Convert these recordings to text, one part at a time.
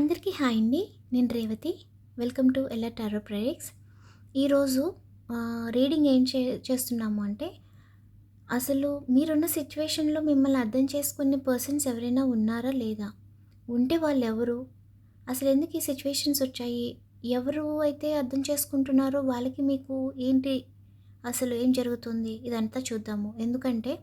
అందరికీ హాయ్ అండి. నేను Revathi. Welcome to L R tarot ప్రేరిక్స్. ఈరోజు రీడింగ్ ఏం చే చేస్తున్నాము అంటే అసలు మీరున్న సిచ్యువేషన్లో మిమ్మల్ని అర్థం చేసుకునే పర్సన్స్ ఎవరైనా ఉన్నారా లేదా? ఉంటే వాళ్ళు ఎవరు అసలు ఎందుకు ఈ సిచ్యువేషన్స్ వచ్చాయి? ఎవరు అయితే అర్థం చేసుకుంటున్నారో వాళ్ళకి మీకు ఏంటి అసలు ఏం జరుగుతుంది? ఇదంతా చూద్దాము. ఎందుకంటే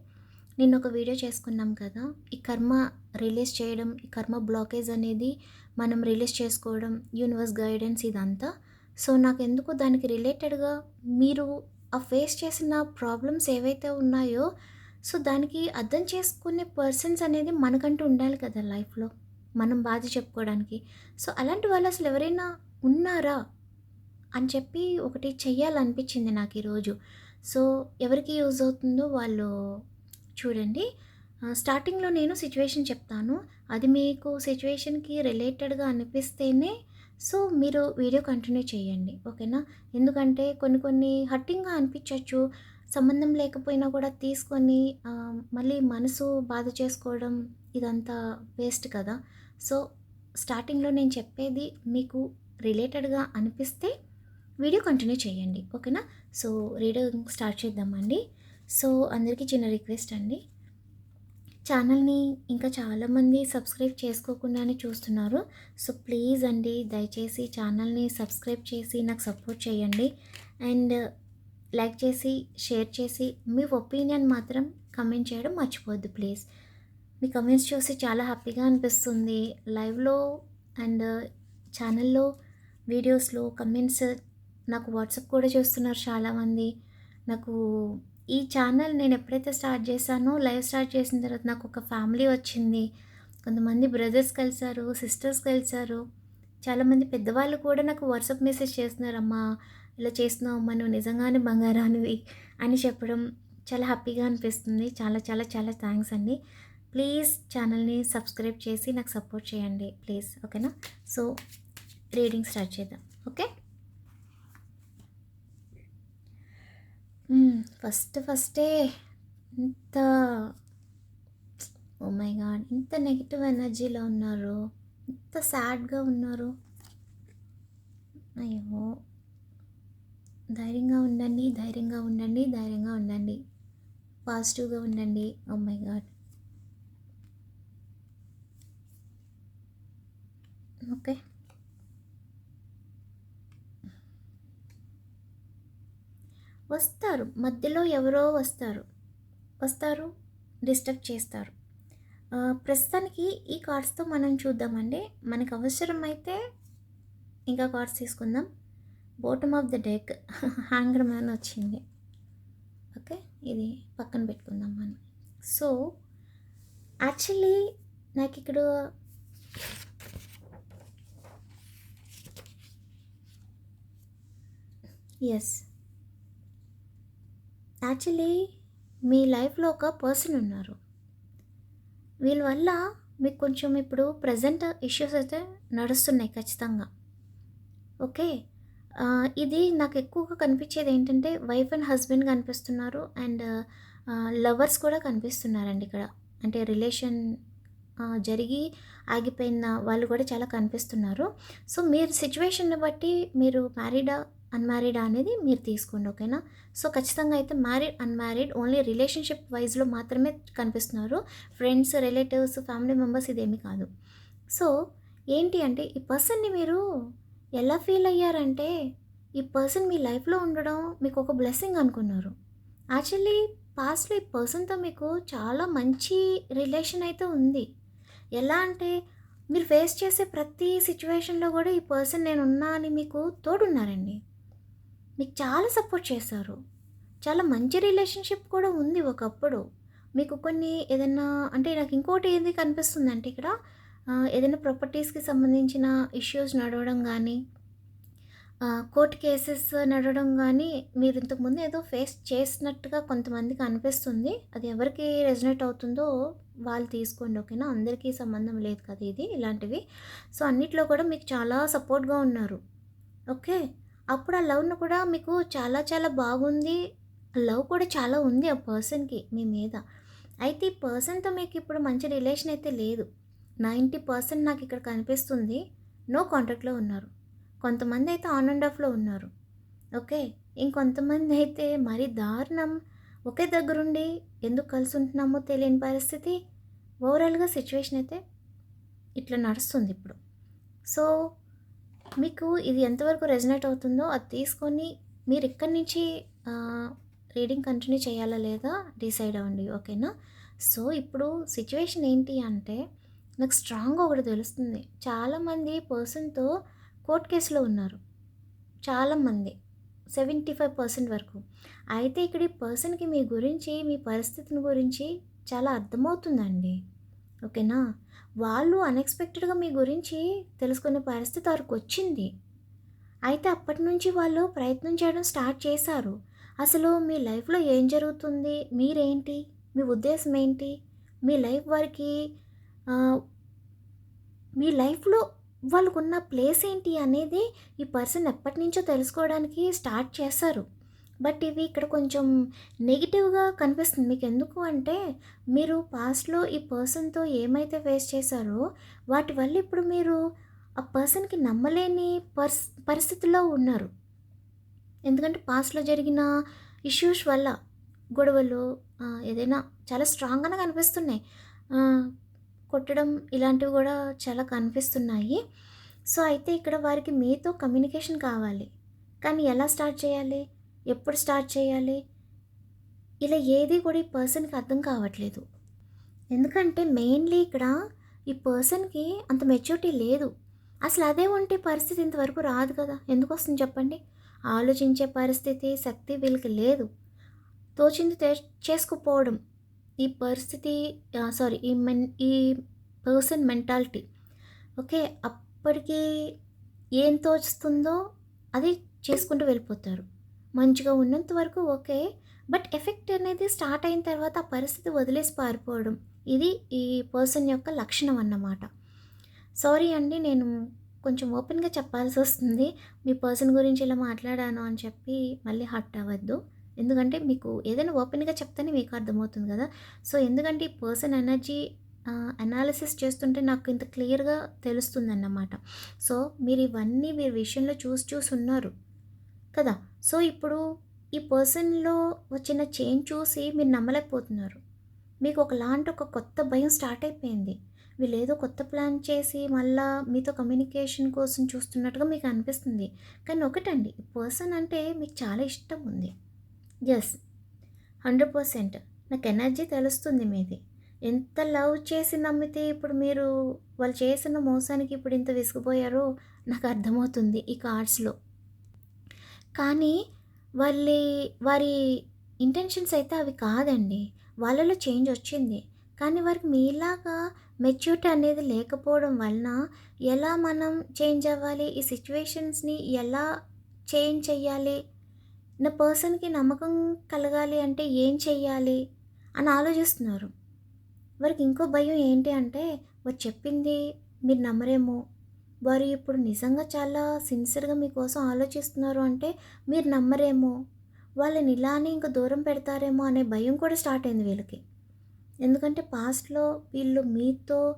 నిన్న ఒక వీడియో చేసుకున్నాం కదా. ఈ కర్మ రిలీజ్ చేయడం ఈ కర్మ బ్లాకేజ్ అనేది మనం రిలీజ్ చేసుకోవడం యూనివర్స్ గైడెన్స్ ఇదంతా. సో నాకు ఎందుకు దానికి రిలేటెడ్గా మీరు ఆ ఫేస్ చేసిన ప్రాబ్లమ్స్ ఏవైతే ఉన్నాయో సో దానికి అర్థం చేసుకునే పర్సన్స్ అనేది మనకంటూ ఉండాలి కదా లైఫ్లో మనం బాధ చెప్పుకోవడానికి. సో అలాంటి వాళ్ళు అసలు ఎవరైనా ఉన్నారా? అని చెప్పి ఒకటి చెయ్యాలనిపించింది నాకు ఈరోజు. సో ఎవరికి యూజ్ అవుతుందో వాళ్ళు చూడండి. స్టార్టింగ్లో నేను సిచ్యువేషన్ చెప్తాను. అది మీకు సిచ్యువేషన్కి రిలేటెడ్గా అనిపిస్తేనే సో మీరు వీడియో కంటిన్యూ చేయండి. ఓకేనా? ఎందుకంటే కొన్ని కొన్ని హట్టింగ్గా అనిపించవచ్చు సంబంధం లేకపోయినా కూడా తీసుకొని మళ్ళీ మనసు బాధ చేసుకోవడం ఇదంతా వేస్ట్ కదా. సో స్టార్టింగ్లో నేను చెప్పేది మీకు రిలేటెడ్గా అనిపిస్తే వీడియో కంటిన్యూ చేయండి. ఓకేనా? సో రీడింగ్ స్టార్ట్ చేద్దామండి. సో అందరికీ చిన్న రిక్వెస్ట్ అండి. ఛానల్ని ఇంకా చాలామంది సబ్స్క్రైబ్ చేసుకోకుండానే చూస్తున్నారు. సో ప్లీజ్ అండి దయచేసి ఛానల్ని సబ్స్క్రైబ్ చేసి నాకు సపోర్ట్ చేయండి. అండ్ లైక్ చేసి షేర్ చేసి మీ ఒపీనియన్ మాత్రం కమెంట్ చేయడం మర్చిపోవద్దు ప్లీజ్. మీ కమెంట్స్ చూసి చాలా హ్యాపీగా అనిపిస్తుంది. లైవ్లో అండ్ ఛానల్లో వీడియోస్లో కమెంట్స్ నాకు వాట్సాప్ కూడా చూస్తున్నారు చాలామంది. నాకు ఈ ఛానల్ నేను ఎప్పుడైతే స్టార్ట్ చేశానో లైవ్ స్టార్ట్ చేసిన తర్వాత నాకు ఒక ఫ్యామిలీ వచ్చింది. కొంతమంది బ్రదర్స్ కలిశారు సిస్టర్స్ కలిశారు. చాలామంది పెద్దవాళ్ళు కూడా నాకు వాట్సాప్ మెసేజ్ చేస్తున్నారు అమ్మా ఇలా చేస్తున్నావు అమ్మా నువ్వు నిజంగానే బంగారానివి అని చెప్పడం చాలా హ్యాపీగా అనిపిస్తుంది. చాలా చాలా చాలా థ్యాంక్స్ అండి. ప్లీజ్ ఛానల్ని సబ్స్క్రైబ్ చేసి నాకు సపోర్ట్ చేయండి ప్లీజ్ ఓకేనా సో రీడింగ్ స్టార్ట్ చేద్దాం. ఓకే ఫస్ట్ ఫస్టే ఇంత ఓ మై గాడ్ ఇంత నెగిటివ్ ఎనర్జీలో ఉన్నారు. ఇంత సాడ్గా ఉన్నారు. అయ్యో. ధైర్యంగా ఉండండి ధైర్యంగా ఉండండి ధైర్యంగా ఉండండి. పాజిటివ్గా ఉండండి. Oh my god. ఓకే. వస్తారు. మధ్యలో ఎవరో వస్తారు. వస్తారు. డిస్టర్బ్ చేస్తారు. ప్రస్తుతానికి ఈ కార్డ్స్తో మనం చూద్దామండి. మనకు అవసరమైతే ఇంకా కార్డ్స్ తీసుకుందాం. Bottom of the deck hanger man వచ్చింది. ఓకే? ఇది పక్కన పెట్టుకుందాం మనం. సో యాక్చువల్లీ నాకు ఇక్కడ ఎస్ యాక్చువల్లీ మీ లైఫ్లో ఒక పర్సన్ ఉన్నారు. వీళ్ళ వల్ల మీకు కొంచెం ఇప్పుడు ప్రజెంట్ ఇష్యూస్ అయితే నడుస్తున్నాయి ఖచ్చితంగా. ఓకే? ఇది నాకు ఎక్కువగా కనిపించేది ఏంటంటే వైఫ్ అండ్ హస్బెండ్ కనిపిస్తున్నారు అండ్ లవర్స్ కూడా కనిపిస్తున్నారండి ఇక్కడ. అంటే రిలేషన్ జరిగి ఆగిపోయిన వాళ్ళు కూడా చాలా కనిపిస్తున్నారు. సో మీరు సిచ్యువేషన్ని బట్టి మీరు మ్యారీడా అన్మ్యారీడ్ అనేది మీరు తీసుకోండి ఓకేనా సో ఖచ్చితంగా అయితే మ్యారీడ్ అన్మ్యారీడ్ ఓన్లీ రిలేషన్షిప్ వైజ్లో మాత్రమే కనిపిస్తున్నారు. ఫ్రెండ్స్ రిలేటివ్స్ ఫ్యామిలీ మెంబర్స్ ఇదేమీ కాదు. సో ఏంటి అంటే ఈ పర్సన్ని మీరు ఎలా ఫీల్ అయ్యారంటే ఈ పర్సన్ మీ లైఫ్లో ఉండడం మీకు ఒక బ్లెస్సింగ్ అనుకున్నారు. యాక్చువల్లీ పాస్ట్లో ఈ పర్సన్తో మీకు చాలా మంచి రిలేషన్ అయితే ఉంది. ఎలా అంటే మీరు ఫేస్ చేసే ప్రతి సిచ్యువేషన్లో కూడా ఈ పర్సన్ నేను ఉన్నా అని మీకు తోడున్నారండి. మీకు చాలా సపోర్ట్ చేశారు. చాలా మంచి రిలేషన్షిప్ కూడా ఉంది ఒకప్పుడు. మీకు కొన్ని ఏదైనా అంటే నాకు ఇంకోటి ఏది కనిపిస్తుంది అంటే ఇక్కడ ఏదైనా ప్రాపర్టీస్కి సంబంధించిన ఇష్యూస్ నడవడం కానీ కోర్ట్ కేసెస్ నడవడం కానీ మీరు ఇంతకుముందు ఏదో ఫేస్ చేసినట్టుగా కొంతమందికి అనిపిస్తుంది. అది ఎవరికి రెజనేట్ అవుతుందో వాళ్ళు తీసుకోండి ఓకేనా? అందరికీ సంబంధం లేదు కదా ఇది ఇలాంటివి. సో అన్నిట్లో కూడా మీకు చాలా సపోర్ట్గా ఉన్నారు. ఓకే? అప్పుడు ఆ లవ్ను కూడా మీకు చాలా చాలా బాగుంది. లవ్ కూడా చాలా ఉంది ఆ పర్సన్కి మీ మీద. అయితే ఈ పర్సన్తో మీకు ఇప్పుడు మంచి రిలేషన్ అయితే లేదు. నైంటీ పర్సెంట్ నాకు ఇక్కడ కనిపిస్తుంది. నో కాంటాక్ట్లో ఉన్నారు. కొంతమంది అయితే ఆన్ అండ్ ఆఫ్లో ఉన్నారు. ఓకే? ఇంకొంతమంది అయితే మరీ దారుణం. ఒకే దగ్గరుండి ఎందుకు కలిసి ఉంటున్నామో తెలియని పరిస్థితి. ఓవరాల్గా సిచ్యువేషన్ అయితే ఇట్లా నడుస్తుంది ఇప్పుడు. సో మీకు ఇది ఎంతవరకు రెజనేట్ అవుతుందో అది తీసుకొని మీరు ఇక్కడి నుంచి రీడింగ్ కంటిన్యూ చేయాలా లేదా డిసైడ్ అవ్వండి ఓకేనా? సో ఇప్పుడు సిచ్యువేషన్ ఏంటి అంటే నాకు స్ట్రాంగ్ ఒకటి తెలుస్తుంది. చాలామంది పర్సన్తో కోర్ట్ కేసులో ఉన్నారు. చాలామంది. సెవెంటీ ఫైవ్ పర్సెంట్ వరకు. అయితే ఇక్కడ ఈ పర్సన్కి మీ గురించి మీ పరిస్థితిని గురించి చాలా అర్థమవుతుందండి. ఓకేనా? వాళ్ళు అన్ఎక్స్పెక్టెడ్గా మీ గురించి తెలుసుకునే పరిస్థితి వారికి వచ్చింది. అయితే అప్పటి నుంచి వాళ్ళు ప్రయత్నం చేయడం స్టార్ట్ చేశారు. అసలు మీ లైఫ్లో ఏం జరుగుతుంది? మీరేంటి? మీ ఉద్దేశం ఏంటి? మీ లైఫ్ వారికి మీ లైఫ్లో వాళ్ళకున్న ప్లేస్ ఏంటి అనేది ఈ పర్సన్ ఎప్పటి నుంచో తెలుసుకోవడానికి స్టార్ట్ చేశారు. బట్ ఇవి ఇక్కడ కొంచెం నెగిటివ్గా కనిపిస్తుంది. మీకు ఎందుకు అంటే మీరు పాస్ట్లో ఈ పర్సన్తో ఏమైతే ఫేస్ చేశారో వాటి వల్ల ఇప్పుడు మీరు ఆ పర్సన్కి నమ్మలేని పర్స్ పరిస్థితుల్లో ఉన్నారు. ఎందుకంటే పాస్ట్లో జరిగిన ఇష్యూస్ వల్ల గొడవలు ఏదైనా చాలా స్ట్రాంగ్గానే కనిపిస్తున్నాయి. కొట్టడం ఇలాంటివి కూడా చాలా కనిపిస్తున్నాయి. సో అయితే ఇక్కడ వారికి మీతో కమ్యూనికేషన్ కావాలి. కానీ ఎలా స్టార్ట్ చేయాలి? ఎప్పుడు స్టార్ట్ చేయాలి? ఇలా ఏది కూడా ఈ పర్సన్కి అర్థం కావట్లేదు. ఎందుకంటే మెయిన్లీ ఇక్కడ ఈ పర్సన్కి అంత మెచ్యూరిటీ లేదు. అసలు అదే ఉంటే పరిస్థితి ఇంతవరకు రాదు కదా. ఎందుకు వస్తుంది చెప్పండి? ఆలోచించే పరిస్థితి శక్తి వీళ్ళకి లేదు. తోచింది తే- చేసుకుపోవడం. ఈ పరిస్థితి సారీ ఈ మెన్ ఈ పర్సన్ మెంటాలిటీ. ఓకే అప్పటికి ఏం తోచుతుందో అది చేసుకుంటూ వెళ్ళిపోతారు. మంచిగా ఉన్నంత వరకు ఓకే. బట్ ఎఫెక్ట్ అనేది స్టార్ట్ అయిన తర్వాత ఆ పరిస్థితి వదిలేసి పారిపోవడం. ఇది ఈ పర్సన్ యొక్క లక్షణం అన్నమాట. సారీ అండి నేను కొంచెం ఓపెన్గా చెప్పాల్సి వస్తుంది. మీ పర్సన్ గురించి ఇలా మాట్లాడాను అని చెప్పి మళ్ళీ హట్ అవ్వద్దు. ఎందుకంటే మీకు ఏదైనా ఓపెన్గా చెప్తేనే మీకు అర్థమవుతుంది కదా. సో ఎందుకంటే ఈ పర్సన్ ఎనర్జీ అనాలిసిస్ చేస్తుంటే నాకు ఇంత క్లియర్గా తెలుస్తుంది అన్నమాట సో మీరు ఇవన్నీ మీరు విషయంలో చూసి చూసి ఉన్నారు. కదా? సో ఇప్పుడు ఈ పర్సన్లో వచ్చిన చేంజ్ చూసి మీరు నమ్మలేకపోతున్నారు. మీకు ఒకలాంటి ఒక కొత్త భయం స్టార్ట్ అయిపోయింది. వీళ్ళు ఏదో కొత్త ప్లాన్ చేసి మళ్ళా మీతో కమ్యూనికేషన్ కోసం చూస్తున్నట్టుగా మీకు అనిపిస్తుంది. కానీ ఒకటండి ఈ పర్సన్ అంటే మీకు చాలా ఇష్టం ఉంది. Yes hundred percent. నాకు ఎనర్జీ తెలుస్తుంది మీది. ఎంత లవ్ చేసి నమ్మితే ఇప్పుడు మీరు వాళ్ళు చేసిన మోసానికి ఇప్పుడు ఇంత విసిగిపోయారో నాకు అర్థమవుతుంది ఈ కార్డ్స్లో. కానీ వాళ్ళ వారి ఇంటెన్షన్స్ అయితే అవి కాదండి. వాళ్ళలో చేంజ్ వచ్చింది. కానీ వారికి మీలాగా మెచ్యూరిటీ అనేది లేకపోవడం వలన ఎలా మనం చేంజ్ అవ్వాలి? ఈ సిచ్యువేషన్స్ని ఎలా చేంజ్ చెయ్యాలి? నా పర్సన్కి నమ్మకం కలగాలి అంటే ఏం చెయ్యాలి? అని ఆలోచిస్తున్నారు. వారికి ఇంకో భయం ఏంటి అంటే వారు చెప్పింది మీరు నమ్మరేమో. వారు ఇప్పుడు నిజంగా చాలా సిన్సియర్గా మీకోసం ఆలోచిస్తున్నారు అంటే మీరు నమ్మరేమో? వాళ్ళని ఇలానే ఇంకా దూరం పెడతారేమో అనే భయం కూడా స్టార్ట్ అయింది వీళ్ళకి. ఎందుకంటే పాస్ట్లో వీళ్ళు మీతో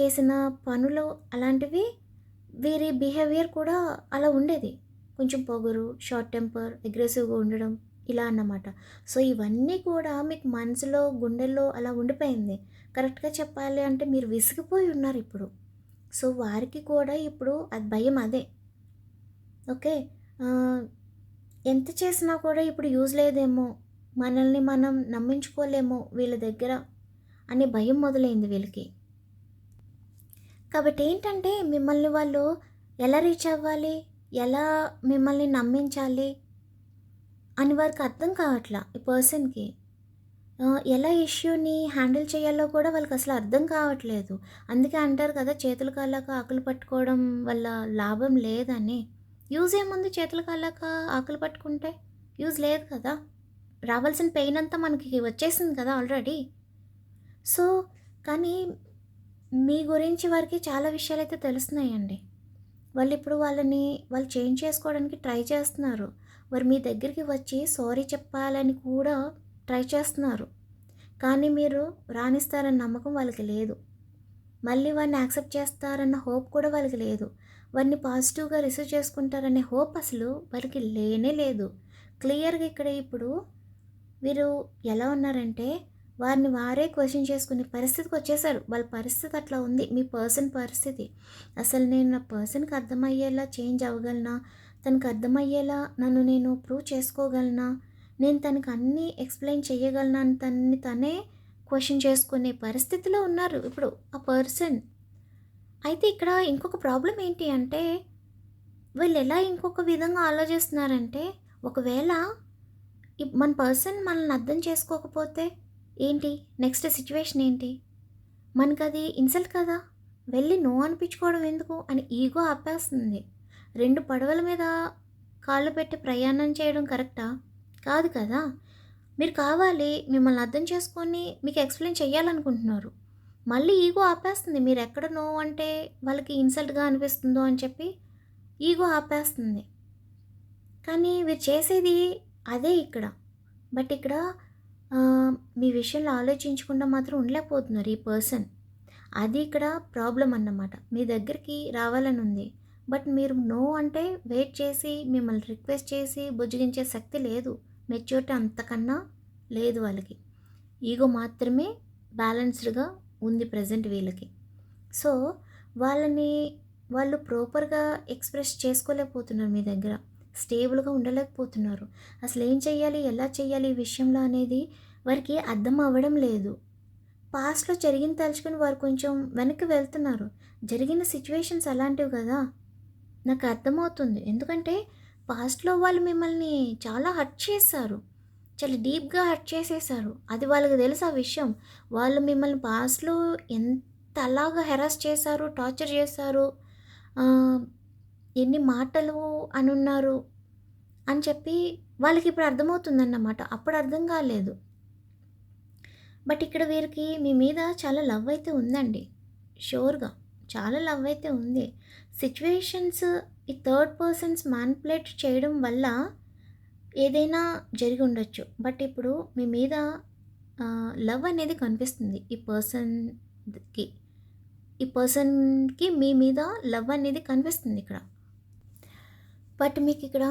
చేసిన పనులు అలాంటివి వీరి బిహేవియర్ కూడా అలా ఉండేది. కొంచెం పొగరు షార్ట్ టెంపర్ అగ్రెసివ్గా ఉండడం ఇలా అన్నమాట. సో ఇవన్నీ కూడా మీకు మనసులో గుండెల్లో అలా ఉండిపోయింది. కరెక్ట్గా చెప్పాలి అంటే మీరు విసిగిపోయి ఉన్నారు ఇప్పుడు. సో వారికి కూడా ఇప్పుడు అది భయం అదే. ఓకే? ఎంత చేసినా కూడా ఇప్పుడు యూజ్ లేదేమో. మనల్ని మనం నమ్మించుకోలేమో వీళ్ళ దగ్గర అనే భయం మొదలైంది వీళ్ళకి. కాబట్టి ఏంటంటే మిమ్మల్ని వాళ్ళు ఎలా రీచ్ అవ్వాలి? ఎలా మిమ్మల్ని నమ్మించాలి? అని వారికి అర్థం కావట్లా ఈ పర్సన్కి. ఎలా ఇష్యూని హ్యాండిల్ చేయాలో కూడా వాళ్ళకి అసలు అర్థం కావట్లేదు. అందుకే అంటారు కదా చేతులు కాలాక ఆకులు పట్టుకోవడం వల్ల లాభం లేదని. యూజ్ ఏముంది చేతులు కాళ్ళక ఆకులు పట్టుకుంటే? యూజ్ లేదు కదా. రావాల్సిన పెయిన్ అంతా మనకి వచ్చేసింది కదా ఆల్రెడీ. సో కానీ మీ గురించి వారికి చాలా విషయాలు అయితే తెలుస్తున్నాయండి. వాళ్ళు ఇప్పుడు వాళ్ళని వాళ్ళు చేంజ్ చేసుకోవడానికి ట్రై చేస్తున్నారు. వారు మీ దగ్గరికి వచ్చి సారీ చెప్పాలని కూడా ట్రై చేస్తున్నారు. కానీ మీరు రాణిస్తారన్న నమ్మకం వాళ్ళకి లేదు. మళ్ళీ వాడిని యాక్సెప్ట్ చేస్తారన్న హోప్ కూడా వాళ్ళకి లేదు. వాడిని పాజిటివ్గా రిసీవ్ చేసుకుంటారనే హోప్ అసలు వారికి లేనే లేదు. క్లియర్గా ఇక్కడ ఇప్పుడు వీరు ఎలా ఉన్నారంటే వారిని వారే క్వశ్చన్ చేసుకునే పరిస్థితికి వచ్చేసారు. వాళ్ళ పరిస్థితి అట్లా ఉంది. మీ పర్సన్ పరిస్థితి. అసలు నేను నా పర్సన్కి అర్థమయ్యేలా చేంజ్ అవ్వగలనా? తనకు అర్థమయ్యేలా నన్ను నేను ప్రూవ్ చేసుకోగలనా? నేను తనకు అన్నీ ఎక్స్ప్లెయిన్ చేయగలను తనని తనే క్వశ్చన్ చేసుకునే పరిస్థితిలో ఉన్నారు ఇప్పుడు ఆ పర్సన్ అయితే ఇక్కడ ఇంకొక ప్రాబ్లం ఏంటి అంటే వీళ్ళు ఎలా ఇంకొక విధంగా ఆలోచిస్తున్నారంటే ఒకవేళ మన పర్సన్ మనల్ని అర్థం చేసుకోకపోతే ఏంటి? నెక్స్ట్ సిచ్యువేషన్ ఏంటి? మనకు అది ఇన్సల్ట్ కదా? వెళ్ళి నో అనిపించుకోవడం ఎందుకు? అని ఈగో ఆపేస్తుంది. రెండు పడవల మీద కాళ్ళు పెట్టి ప్రయాణం చేయడం కరెక్టా కాదు కదా. మీరు కావాలి మిమ్మల్ని అర్థం చేసుకొని మీకు ఎక్స్ప్లెయిన్ చేయాలనుకుంటున్నారు మళ్ళీ ఈగో ఆపేస్తుంది. మీరు ఎక్కడ నో అంటే వాళ్ళకి ఇన్సల్ట్గా అనిపిస్తుందో అని చెప్పి ఈగో ఆపేస్తుంది. కానీ మీరు చేసేది అదే ఇక్కడ. బట్ ఇక్కడ మీ విషయంలో ఆలోచించకుండా మాత్రం ఉండలేకపోతున్నారు ఈ పర్సన్. అది ఇక్కడ ప్రాబ్లం అన్నమాట. మీ దగ్గరికి రావాలని ఉంది. బట్ మీరు నో అంటే వెయిట్ చేసి మిమ్మల్ని రిక్వెస్ట్ చేసి బుజ్జగించే శక్తి లేదు. మెచ్యూరిటీ అంతకన్నా లేదు వాళ్ళకి. ఈగో మాత్రమే బ్యాలెన్స్డ్గా ఉంది ప్రజెంట్ వీళ్ళకి. సో వాళ్ళని వాళ్ళు ప్రాపర్గా ఎక్స్ప్రెస్ చేసుకోలేకపోతున్నారు మీ దగ్గర. స్టేబుల్గా ఉండలేకపోతున్నారు. అసలు ఏం చెయ్యాలి? ఎలా చేయాలి ఈ విషయంలో అనేది వారికి అర్థం అవ్వడం లేదు. పాస్ట్లో జరిగిన తలుచుకుని వారు కొంచెం వెనక్కి వెళ్తున్నారు. జరిగిన సిచ్యువేషన్స్ అలాంటివి కదా? నాకు అర్థమవుతుంది. ఎందుకంటే పాస్ట్లో వాళ్ళు మిమ్మల్ని చాలా హర్ట్ చేశారు. చాలా డీప్గా హర్ట్ చేసేసారు అది వాళ్ళకి తెలుసు ఆ విషయం. వాళ్ళు మిమ్మల్ని పాస్ట్లో ఎంత అలాగా హెరాస్ చేశారు టార్చర్ చేశారు ఎన్ని మాటలు అనున్నారు అని చెప్పి వాళ్ళకి ఇప్పుడు అర్థమవుతుందన్నమాట. అప్పుడు అర్థం కాలేదు. బట్ ఇక్కడ వీరికి మీ మీద చాలా లవ్ అయితే ఉందండి. షూర్గా చాలా లవ్ అయితే ఉంది. సిచ్యువేషన్స్ ఈ థర్డ్ పర్సన్స్ మ్యాన్పులేట్ చేయడం వల్ల ఏదైనా జరిగి ఉండొచ్చు. బట్ ఇప్పుడు మీ మీద లవ్ అనేది కనిపిస్తుంది ఈ పర్సన్కి ఈ పర్సన్కి మీ మీద లవ్ అనేది కనిపిస్తుంది ఇక్కడ. బట్ మీకు ఇక్కడ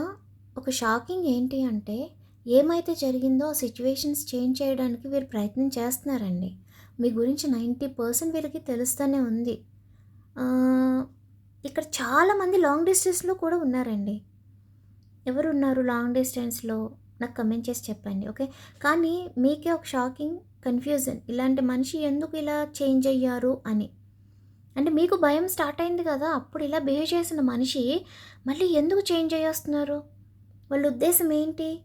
ఒక షాకింగ్ ఏంటి అంటే ఏమైతే జరిగిందో ఆ సిచ్యువేషన్స్ చేంజ్ చేయడానికి వీరు ప్రయత్నం చేస్తున్నారండి. మీ గురించి నైంటీ పర్సెంట్ వీళ్ళకి తెలుస్తూనే ఉంది. ఇక్కడ చాలామంది లాంగ్ డిస్టెన్స్లో కూడా ఉన్నారండి. ఎవరు ఉన్నారు లాంగ్ డిస్టెన్స్లో నాకు కమెంట్ చేసి చెప్పండి ఓకే కానీ మీకే ఒక షాకింగ్ కన్ఫ్యూజన్ ఇలాంటి మనిషి ఎందుకు ఇలా చేంజ్ అయ్యారు అని. అంటే మీకు భయం స్టార్ట్ అయింది కదా అప్పుడు ఇలా బిహేవ్ చేసిన మనిషి మళ్ళీ ఎందుకు చేంజ్ అయ్యేస్తున్నారు? వాళ్ళ ఉద్దేశం ఏంటి?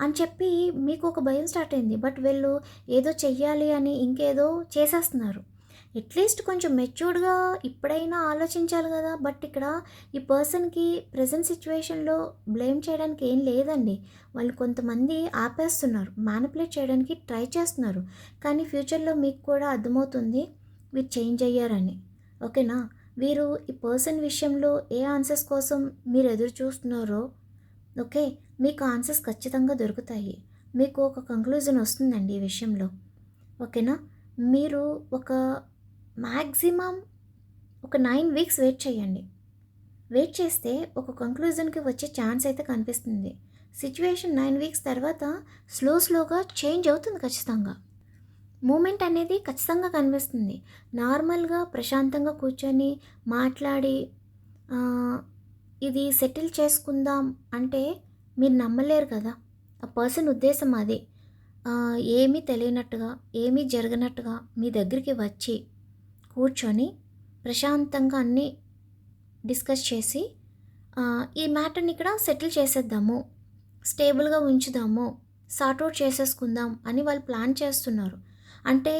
అని చెప్పి మీకు ఒక భయం స్టార్ట్ అయింది బట్ వీళ్ళు ఏదో చెయ్యాలి అని ఇంకేదో చేసేస్తున్నారు. అట్లీస్ట్ కొంచెం మెచ్యూర్డ్గా ఇప్పుడైనా ఆలోచించాలి కదా. బట్ ఇక్కడ ఈ పర్సన్కి ప్రజెంట్ సిచ్యువేషన్లో బ్లేమ్ చేయడానికి ఏం లేదండి. వాళ్ళు కొంతమంది ఆపేస్తున్నారు మ్యానిపులేట్ చేయడానికి ట్రై చేస్తున్నారు. కానీ ఫ్యూచర్లో మీకు కూడా అర్థమవుతుంది వీరు చేంజ్ అయ్యారని. ఓకేనా? వీరు ఈ పర్సన్ విషయంలో ఏ ఆన్సర్స్ కోసం మీరు ఎదురు చూస్తున్నారో ఓకే మీకు ఆన్సర్స్ ఖచ్చితంగా దొరుకుతాయి. మీకు ఒక కంక్లూజన్ వస్తుందండి ఈ విషయంలో. ఓకేనా? మీరు ఒక మ్యాక్సిమం ఒక నైన్ వీక్స్ వెయిట్ చేయండి. వెయిట్ చేస్తే ఒక కంక్లూజన్కి వచ్చే ఛాన్స్ అయితే కనిపిస్తుంది. సిచ్యువేషన్ నైన్ వీక్స్ తర్వాత స్లో స్లోగా చేంజ్ అవుతుంది ఖచ్చితంగా. మూమెంట్ అనేది ఖచ్చితంగా కనిపిస్తుంది. నార్మల్గా ప్రశాంతంగా కూర్చొని మాట్లాడి ఇది సెటిల్ చేసుకుందాం అంటే మీరు నమ్మలేరు కదా. ఆ పర్సన్ ఉద్దేశం అది. ఏమీ తెలియనట్టుగా ఏమీ జరగనట్టుగా మీ దగ్గరికి వచ్చి కూర్చొని ప్రశాంతంగా అన్నీ డిస్కస్ చేసి ఈ మ్యాటర్ని ఇక్కడ సెటిల్ చేసేద్దాము స్టేబుల్గా ఉంచుదాము సార్ట్అవుట్ చేసేసుకుందాం అని వాళ్ళు ప్లాన్ చేస్తున్నారు. అంటే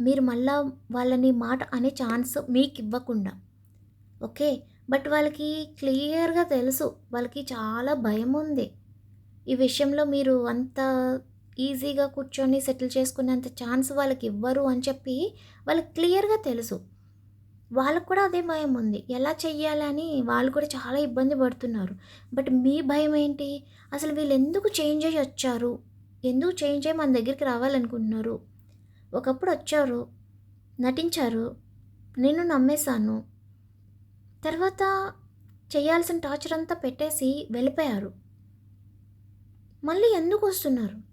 మీరు మళ్ళా వాళ్ళని మాట అనే ఛాన్స్ మీకు ఇవ్వకుండా. ఓకే? బట్ వాళ్ళకి క్లియర్గా తెలుసు వాళ్ళకి చాలా భయం ఉంది. ఈ విషయంలో మీరు అంత ఈజీగా కూర్చొని సెటిల్ చేసుకునేంత ఛాన్స్ వాళ్ళకి ఇవ్వరు అని చెప్పి వాళ్ళకి క్లియర్గా తెలుసు. వాళ్ళకు కూడా అదే భయం ఉంది. ఎలా చెయ్యాలని వాళ్ళు కూడా చాలా ఇబ్బంది పడుతున్నారు. బట్ మీ భయం ఏంటి? అసలు వీళ్ళు ఎందుకు చేంజ్ అయ్యి వచ్చారు? ఎందుకు చేంజ్ అయ్యి మన దగ్గరికి రావాలనుకుంటున్నారు? ఒకప్పుడు వచ్చారు నటించారు నేను నమ్మేశాను. తర్వాత చేయాల్సిన టార్చర్ అంతా పెట్టేసి వెళ్ళిపోయారు. మళ్ళీ ఎందుకు వస్తున్నారు?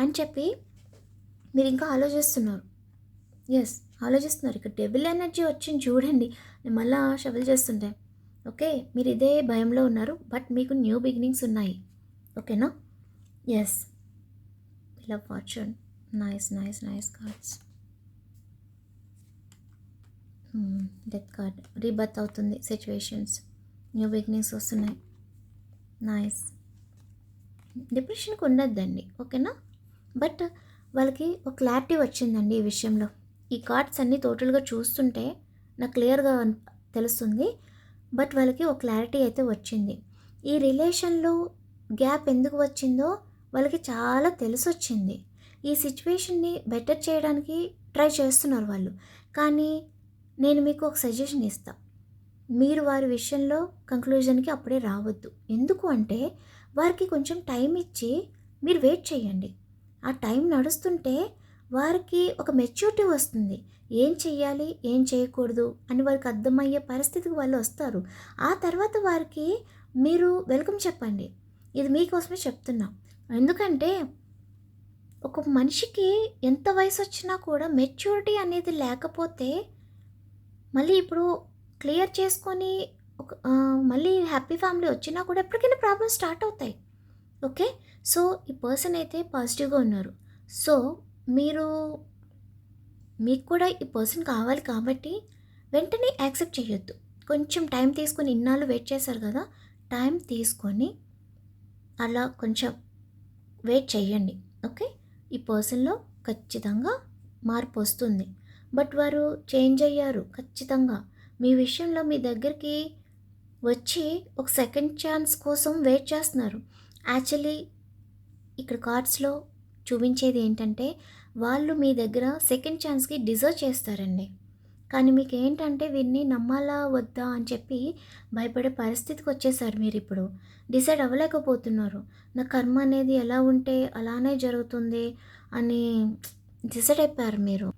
అని చెప్పి మీరు ఇంకా ఆలోచిస్తున్నారు. ఎస్ ఆలోచిస్తున్నారు. ఇక్కడ డెబిల్ ఎనర్జీ వచ్చింది చూడండి. నేను మళ్ళా షవల్ చేస్తుంటే. ఓకే మీరు ఇదే భయంలో ఉన్నారు బట్ మీకు న్యూ బిగినింగ్స్ ఉన్నాయి. ఓకేనా yes love fortune nice nice nice cards death card rebirth అవుతుంది సిచ్యువేషన్స్ న్యూ బిగినింగ్స్ వస్తున్నాయి. నైస్ డిప్రెషన్కి ఉండద్దండి. ఓకేనా బట్ వాళ్ళకి ఒక క్లారిటీ వచ్చిందండి ఈ విషయంలో. ఈ కార్డ్స్ అన్నీ టోటల్గా చూస్తుంటే నాకు క్లియర్గా తెలుస్తుంది. బట్ వాళ్ళకి ఒక క్లారిటీ అయితే వచ్చింది. ఈ రిలేషన్లో గ్యాప్ ఎందుకు వచ్చిందో వాళ్ళకి చాలా తెలిసి వచ్చింది ఈ సిచ్యువేషన్ని బెటర్ చేయడానికి ట్రై చేస్తున్నారు వాళ్ళు. కానీ నేను మీకు ఒక సజెషన్ ఇస్తా. మీరు వారి విషయంలో కంక్లూజన్కి అప్పుడే రావద్దు. ఎందుకు అంటే వారికి కొంచెం టైం ఇచ్చి మీరు వెయిట్ చేయండి. ఆ టైం నడుస్తుంటే వారికి ఒక మెచ్యూరిటీ వస్తుంది. ఏం చెయ్యాలి? ఏం చేయకూడదు? అని వారికి అర్థమయ్యే పరిస్థితికి వాళ్ళు వస్తారు. ఆ తర్వాత వారికి మీరు వెల్కమ్ చెప్పండి. ఇది మీకోసమే చెప్తున్నా. ఎందుకంటే ఒక మనిషికి ఎంత వయసు వచ్చినా కూడా మెచ్యూరిటీ అనేది లేకపోతే మళ్ళీ ఇప్పుడు క్లియర్ చేసుకొని ఒక మళ్ళీ హ్యాపీ ఫ్యామిలీ వచ్చినా కూడా ఎప్పటికైనా ప్రాబ్లమ్స్ స్టార్ట్ అవుతాయి. ఓకే? సో ఈ పర్సన్ అయితే పాజిటివ్గా ఉన్నారు. సో మీరు మీకు కూడా ఈ పర్సన్ కావాలి కాబట్టి వెంటనే యాక్సెప్ట్ చేయొద్దు. కొంచెం టైం తీసుకొని ఇన్నాళ్ళు వెయిట్ చేశారు కదా టైం తీసుకొని అలా కొంచెం వెయిట్ చేయండి. ఓకే? ఈ పర్సన్లో ఖచ్చితంగా మార్పు వస్తుంది. బట్ వారు చేంజ్ అయ్యారు ఖచ్చితంగా. మీ విషయంలో మీ దగ్గరికి వచ్చి ఒక సెకండ్ ఛాన్స్ కోసం వెయిట్ చేస్తున్నారు. యాక్చువల్లీ ఇక్కడ కార్డ్స్లో చూపించేది ఏంటంటే వాళ్ళు మీ దగ్గర సెకండ్ ఛాన్స్కి డిజర్వ్ చేస్తారండి. కానీ మీకు ఏంటంటే వీరిని నమ్మాలా వద్దా అని చెప్పి భయపడే పరిస్థితికి వచ్చేసారు మీరు ఇప్పుడు. డిసైడ్ అవ్వలేకపోతున్నారు. నా కర్మ అనేది ఎలా ఉంటే అలానే జరుగుతుంది అని డిసైడ్ అయిపోయారు మీరు.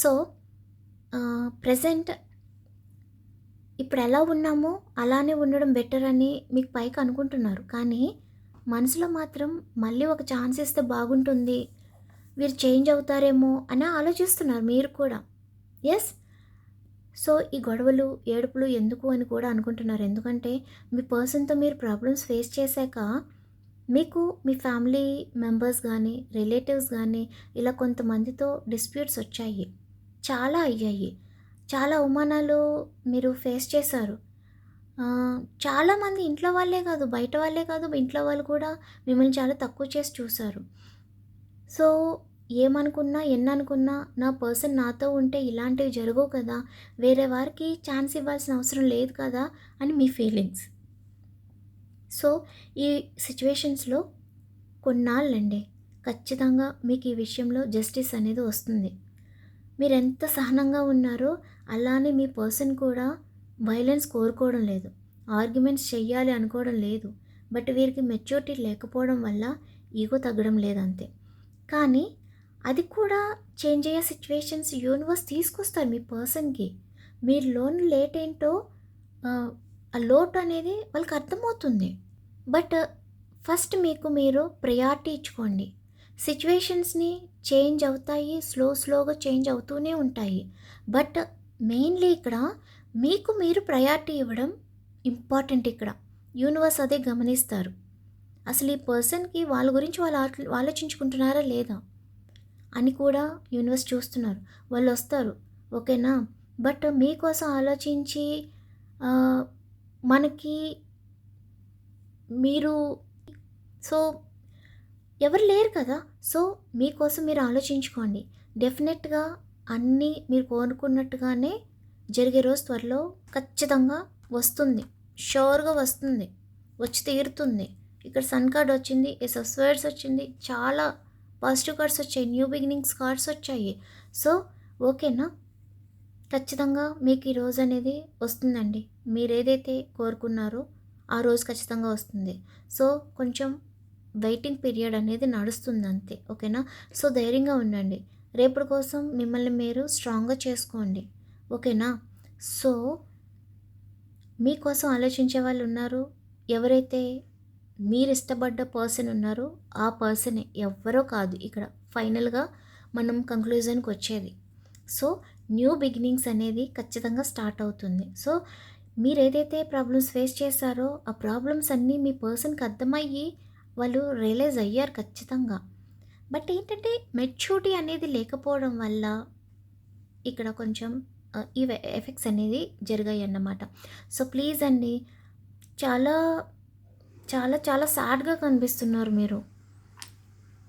సో ప్రజెంట్ ఇప్పుడు ఎలా ఉన్నామో అలానే ఉండడం బెటర్ అని మీకు పైకి అనుకుంటున్నారు. కానీ మనసులో మాత్రం మళ్ళీ ఒక ఛాన్స్ ఇస్తే బాగుంటుంది. వీరు చేంజ్ అవుతారేమో అని ఆలోచిస్తున్నారు మీరు కూడా. ఎస్ సో ఈ గొడవలు ఏడుపులు ఎందుకు అని కూడా అనుకుంటున్నారు. ఎందుకంటే మీ పర్సన్తో మీరు ప్రాబ్లమ్స్ ఫేస్ చేశాక మీకు మీ ఫ్యామిలీ మెంబర్స్ కానీ రిలేటివ్స్ కానీ ఇలా కొంతమందితో డిస్ప్యూట్స్ వచ్చాయి. చాలా అయ్యాయి. చాలా అవమానాలు మీరు ఫేస్ చేశారు. చాలామంది ఇంట్లో వాళ్ళే కాదు బయట వాళ్ళే కాదు ఇంట్లో వాళ్ళు కూడా మిమ్మల్ని చాలా తక్కువ చేసి చూశారు సో ఏమనుకున్నా ఎన్ననుకున్నా నా పర్సన్ నాతో ఉంటే ఇలాంటివి జరగవు కదా వేరే వారికి ఛాన్స్ ఇవ్వాల్సిన అవసరం లేదు కదా అని మీ ఫీలింగ్స్. సో ఈ సిచ్యువేషన్స్లో కొన్నాళ్ళండి ఖచ్చితంగా మీకు ఈ విషయంలో జస్టిస్ అనేది వస్తుంది. మీరు ఎంత సహనంగా ఉన్నారో అలానే మీ పర్సన్ కూడా వైలెన్స్ కోరుకోవడం లేదు. ఆర్గ్యుమెంట్స్ చెయ్యాలి అనుకోవడం లేదు. బట్ వీరికి మెచ్యూరిటీ లేకపోవడం వల్ల ఈగో తగ్గడం లేదంతే. కానీ అది కూడా చేంజ్ అయ్యే సిచ్యువేషన్స్ యూనివర్స్ తీసుకొస్తారు మీ పర్సన్కి. మీరు లోన్ లేట్ ఏంటో ఆ, లోటు అనేది వాళ్ళకి అర్థమవుతుంది. బట్ ఫస్ట్ మీకు మీరు ప్రయారిటీ ఇచ్చుకోండి. సిచ్యువేషన్స్ని చేంజ్ అవుతాయి స్లో స్లోగా చేంజ్ అవుతూనే ఉంటాయి. బట్ మెయిన్లీ ఇక్కడ మీకు మీరు ప్రయారిటీ ఇవ్వడం ఇంపార్టెంట్ ఇక్కడ. యూనివర్స్ అదే గమనిస్తారు. అసలు ఈ పర్సన్కి వాళ్ళ గురించి వాళ్ళు ఆలోచించుకుంటున్నారా లేదా అని కూడా యూనివర్స్ చూస్తున్నారు. వాళ్ళు వస్తారు. ఓకేనా బట్ మీకోసం ఆలోచించి మనకి మీరు సో ఎవరు లేరు కదా? సో మీకోసం మీరు ఆలోచించుకోండి. డెఫినెట్గా అన్నీ మీరు కోరుకున్నట్టుగానే జరిగే రోజు త్వరలో ఖచ్చితంగా వస్తుంది. షోర్గా వస్తుంది. వచ్చి తీరుతుంది. ఇక్కడ సన్ కార్డ్ వచ్చింది ఎస్ఎస్ వర్డ్స్ వచ్చింది చాలా పాజిటివ్ కార్డ్స్ వచ్చాయి న్యూ బిగినింగ్స్ కార్డ్స్ వచ్చాయి. సో ఓకేనా? ఖచ్చితంగా మీకు ఈ రోజు అనేది వస్తుందండి. మీరు ఏదైతే కోరుకున్నారో ఆ రోజు ఖచ్చితంగా వస్తుంది. సో కొంచెం వెయిటింగ్ పీరియడ్ అనేది నడుస్తుంది అంతే ఓకేనా? సో ధైర్యంగా ఉండండి. రేపటి కోసం మిమ్మల్ని మీరు స్ట్రాంగ్గా చేసుకోండి. ఓకేనా? సో మీకోసం ఆలోచించే వాళ్ళు ఉన్నారు. ఎవరైతే మీరు ఇష్టపడ్డ పర్సన్ ఉన్నారో ఆ పర్సనే ఎవ్వరో కాదు. ఇక్కడ ఫైనల్గా మనం కంక్లూజన్కి వచ్చేది. సో న్యూ బిగినింగ్స్ అనేది ఖచ్చితంగా స్టార్ట్ అవుతుంది. సో మీరు ఏదైతే ప్రాబ్లమ్స్ ఫేస్ చేశారో ఆ ప్రాబ్లమ్స్ అన్నీ మీ పర్సన్కి అర్థమయ్యి వాళ్ళు రియలైజ్ అయ్యారు ఖచ్చితంగా. బట్ ఏంటంటే మెచ్యూరిటీ అనేది లేకపోవడం వల్ల ఇక్కడ కొంచెం ఈ ఎఫెక్ట్స్ అనేది జరిగాయి అన్నమాట సో ప్లీజ్ అండి చాలా చాలా చాలా సాడ్గా కనిపిస్తున్నారు మీరు.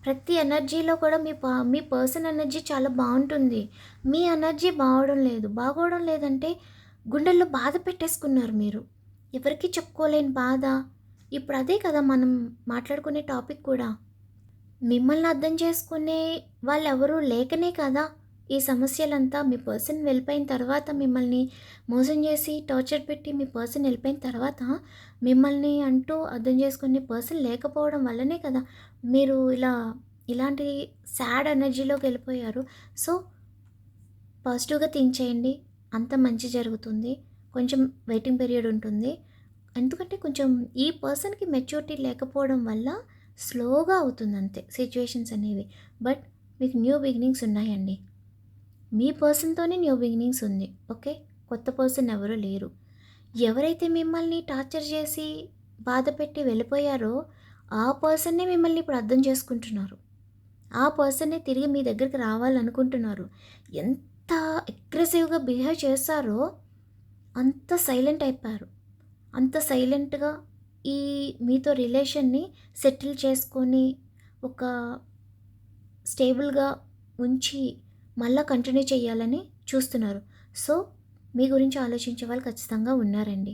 ప్రతి ఎనర్జీలో కూడా మీ పా మీ పర్సన్ ఎనర్జీ చాలా బాగుంటుంది. మీ ఎనర్జీ బాగోవడం లేదు. బాగోవడం లేదంటే గుండెల్లో బాధ పెట్టేసుకున్నారు మీరు. ఎవరికి చెప్పుకోలేని బాధ. ఇప్పుడు అదే కదా మనం మాట్లాడుకునే టాపిక్ కూడా. మిమ్మల్ని అర్థం చేసుకునే వాళ్ళు ఎవరూ లేకనే కదా. ఈ సమస్యలంతా మీ పర్సన్ వెళ్ళిపోయిన తర్వాత మిమ్మల్ని మోసం చేసి టార్చర్ పెట్టి మీ పర్సన్ వెళ్ళిపోయిన తర్వాత మిమ్మల్ని అంటూ అర్థం చేసుకునే పర్సన్ లేకపోవడం వల్లనే కదా మీరు ఇలా ఇలాంటి సాడ్ ఎనర్జీలోకి వెళ్ళిపోయారు. సో పాజిటివ్గా థింక్ చేయండి. అంత మంచి జరుగుతుంది. కొంచెం వెయిటింగ్ పీరియడ్ ఉంటుంది. ఎందుకంటే కొంచెం ఈ పర్సన్కి మెచ్యూరిటీ లేకపోవడం వల్ల స్లోగా అవుతుంది అంతే సిచ్యువేషన్స్ అనేవి. బట్ మీకు న్యూ బిగినింగ్స్ ఉన్నాయండి. మీ పర్సన్తోనే న్యూ బిగినింగ్స్ ఉంది ఓకే? కొత్త పర్సన్ ఎవరు లేరు. ఎవరైతే మిమ్మల్ని టార్చర్ చేసి బాధ పెట్టి వెళ్ళిపోయారో ఆ పర్సన్నే మిమ్మల్ని ఇప్పుడు అర్థం చేసుకుంటున్నారు. ఆ పర్సన్నే తిరిగి మీ దగ్గరికి రావాలనుకుంటున్నారు. ఎంత అగ్రెసివ్గా బిహేవ్ చేస్తారో అంత సైలెంట్ అయిపోయారు. అంత సైలెంట్గా ఈ మీతో రిలేషన్ని సెటిల్ చేసుకొని ఒక స్టేబుల్గా ఉంచి మళ్ళీ కంటిన్యూ చేయాలని చూస్తున్నారు. సో మీ గురించి ఆలోచించే వాళ్ళు ఖచ్చితంగా ఉన్నారండి.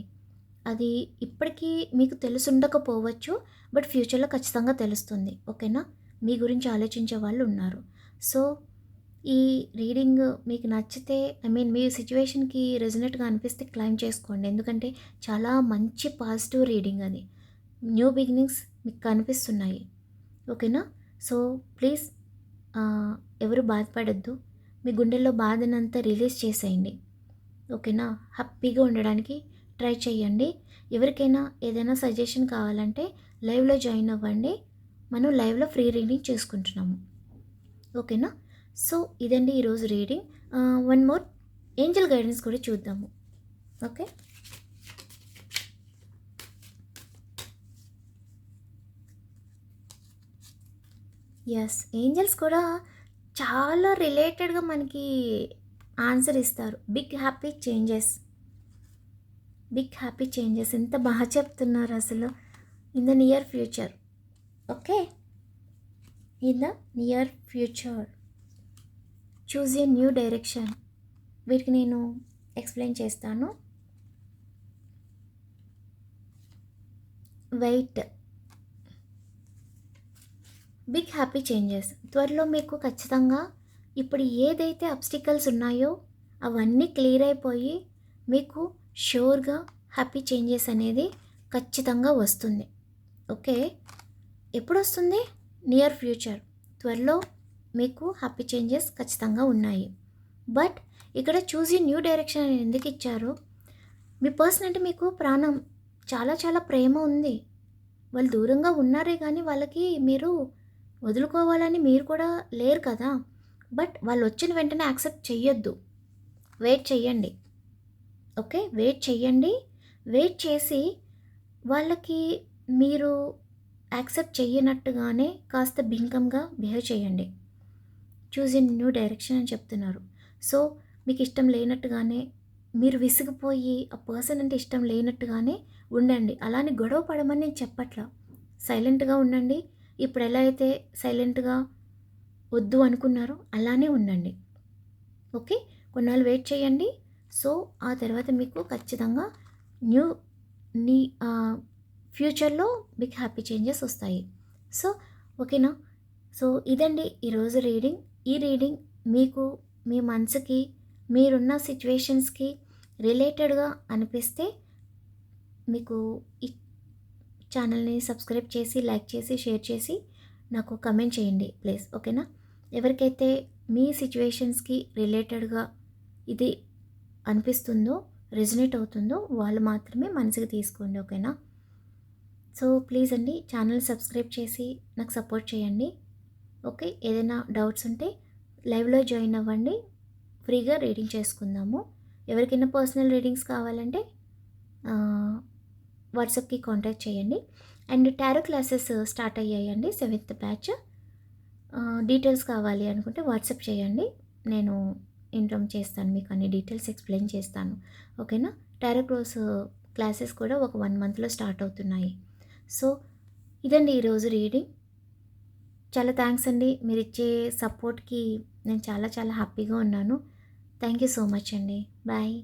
అది ఇప్పటికీ మీకు తెలిసి ఉండకపోవచ్చు బట్ ఫ్యూచర్లో ఖచ్చితంగా తెలుస్తుంది. ఓకేనా? మీ గురించి ఆలోచించే వాళ్ళు ఉన్నారు. సో ఈ రీడింగ్ మీకు నచ్చితే ఐ మీన్ మీ సిచ్యువేషన్కి రెజినెట్గా అనిపిస్తే క్లైమ్ చేసుకోండి. ఎందుకంటే చాలా మంచి పాజిటివ్ రీడింగ్ అది. న్యూ బిగినింగ్స్ మీకు కనిపిస్తున్నాయి. ఓకేనా? సో ప్లీజ్ ఎవరు బాధపడద్దు. మీ గుండెల్లో బాధనంతా రిలీజ్ చేసేయండి. ఓకేనా? హ్యాపీగా ఉండడానికి ట్రై చేయండి ఎవరికైనా ఏదైనా సజెషన్ కావాలంటే లైవ్లో జాయిన్ అవ్వండి. మనం లైవ్లో ఫ్రీ రీడింగ్ చేసుకుంటున్నాము. ఓకేనా? సో ఇదండి ఈరోజు reading. One more angel guidance కూడా చూద్దాము. ఓకే? ఎస్ ఏంజల్స్ కూడా చాలా రిలేటెడ్గా మనకి ఆన్సర్ ఇస్తారు. Big happy changes big happy changes ఎంత బాగా చెప్తున్నారు అసలు. In the near future okay in the near future choose a new direction వీటికి నేను ఎక్స్ప్లెయిన్ చేస్తాను. వెయిట్ బిగ్ హ్యాపీ చేంజెస్ త్వరలో మీకు ఖచ్చితంగా ఇప్పుడు ఏదైతే అబ్స్టికల్స్ ఉన్నాయో అవన్నీ క్లియర్ అయిపోయి మీకు షూర్గా హ్యాపీ చేంజెస్ అనేది ఖచ్చితంగా వస్తుంది. ఓకే ఎప్పుడు వస్తుంది నియర్ ఫ్యూచర్ త్వరలో మీకు హ్యాపీ చేంజెస్ ఖచ్చితంగా ఉన్నాయి. బట్ ఇక్కడ చూసి న్యూ డైరెక్షన్ అని ఎందుకు ఇచ్చారు? మీ పర్సన్ అంటే మీకు ప్రాణం చాలా చాలా ప్రేమ ఉంది. వాళ్ళు దూరంగా ఉన్నారే కానీ వాళ్ళకి మీరు వదులుకోవాలని మీరు కూడా లేరు కదా. బట్ వాళ్ళు వచ్చిన వెంటనే యాక్సెప్ట్ చెయ్యొద్దు. వెయిట్ చెయ్యండి. ఓకే? వెయిట్ చెయ్యండి. వెయిట్ చేసి వాళ్ళకి మీరు యాక్సెప్ట్ చెయ్యనట్టుగానే కాస్త భింకంగా బిహేవ్ చేయండి చూజ్ ఇన్ న్యూ డైరెక్షన్ అని చెప్తున్నారు. సో మీకు ఇష్టం లేనట్టుగానే మీరు విసిగిపోయి ఆ పర్సన్ అంటే ఇష్టం లేనట్టుగానే ఉండండి. అలానే గొడవ పడమని నేను చెప్పట్లా. సైలెంట్గా ఉండండి. ఇప్పుడు ఎలా అయితే సైలెంట్గా వద్దు అనుకున్నారో అలానే ఉండండి. ఓకే? కొన్నాళ్ళు వెయిట్ చేయండి. సో ఆ తర్వాత మీకు ఖచ్చితంగా న్యూ నీ ఫ్యూచర్లో మీకు హ్యాపీ చేంజెస్ వస్తాయి. సో ఓకేనా? సో ఇదండి ఈరోజు రీడింగ్. ఈ రీడింగ్ మీకు మీ మనసుకి మీరున్న సిచ్యువేషన్స్కి రిలేటెడ్గా అనిపిస్తే మీకు ఈ ఛానల్ని సబ్స్క్రైబ్ చేసి లైక్ చేసి షేర్ చేసి నాకు కమెంట్ చేయండి ప్లీజ్ ఓకేనా? ఎవరికైతే మీ సిచ్యువేషన్స్కి రిలేటెడ్గా ఇది అనిపిస్తుందో రెజినేట్ అవుతుందో వాళ్ళు మాత్రమే మనసుకి తీసుకోండి ఓకేనా? సో ప్లీజ్ అండి ఛానల్ సబ్స్క్రైబ్ చేసి నాకు సపోర్ట్ చేయండి ఓకే? ఏదైనా డౌట్స్ ఉంటే లైవ్లో జాయిన్ అవ్వండి ఫ్రీగా రీడింగ్ చేసుకుందాము. ఎవరికైనా పర్సనల్ రీడింగ్స్ కావాలంటే వాట్సాప్కి కాంటాక్ట్ చేయండి. And tarot classes uh, start అయ్యాయండి సెవెంత్ బ్యాచ్. డీటెయిల్స్ కావాలి అనుకుంటే వాట్సాప్ చేయండి. నేను ఇన్ఫామ్ చేస్తాను మీకు అన్ని డీటెయిల్స్ ఎక్స్ప్లెయిన్ చేస్తాను. ఓకేనా? టారో క్రోస్ uh, క్లాసెస్ కూడా ఒక వన్ మంత్లో స్టార్ట్ అవుతున్నాయి. సో ఇదండి ఈరోజు రీడింగ్. చాలా థ్యాంక్స్ అండి. మీరు ఇచ్చే సపోర్ట్కి నేను చాలా చాలా హ్యాపీగా ఉన్నాను. థ్యాంక్ యూ సో మచ్ అండి. బాయ్.